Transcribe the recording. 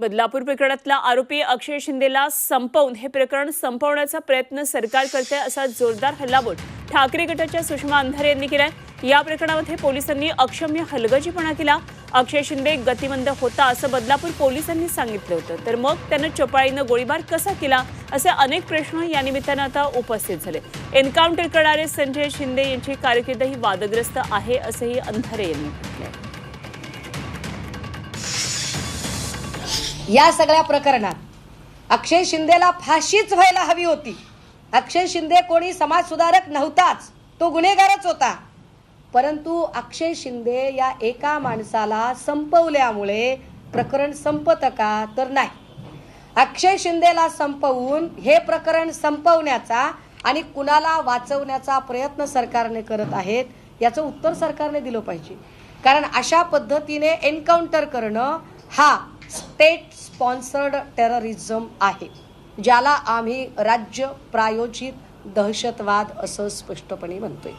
बदलापूर प्रकरणातला आरोपी अक्षय शिंदेला संपवून हे प्रकरण संपवण्याचा प्रयत्न सरकार करते असा जोरदार हल्लाबोल ठाकरे गटाच्या सुषमा अंधारे यांनी केलाय. या प्रकरणामध्ये पोलिसांनी अक्षम्य हलगजीपणा केला. अक्षय शिंदे गतिमंद होता असं बदलापूर पोलिसांनी सांगितलं होतं. तर मग त्यानं चपाळीनं गोळीबार कसा केला? असे अनेक प्रश्न या निमित्तानं आता उपस्थित झाले. एन्काउंटर करणारे संजय शिंदे यांची कारकीर्द ही वादग्रस्त आहे असंही अंधारे यांनी म्हटलंय. या सगळ्या प्रकरणात अक्षय शिंदेला फाशीच व्हायला हवी होती. अक्षय शिंदे कोणी समाजसुधारक नव्हताच. तो गुन्हेगारच होता. परंतु अक्षय शिंदे या एका माणसाला संपवल्यामुळे प्रकरण संपत का तर नाही. अक्षय शिंदेला संपवून हे प्रकरण संपवण्याचा आणि कुणाला वाचवण्याचा प्रयत्न सरकारने करत आहेत याचं उत्तर सरकारने दिलं पाहिजे. कारण अशा पद्धतीने एन्काउंटर करणं हा स्टेट स्पॉन्सर्ड टेररिझम आहे ज्याला आम्ही राज्य प्रायोजित दहशतवाद असं स्पष्टपणे म्हणतोय.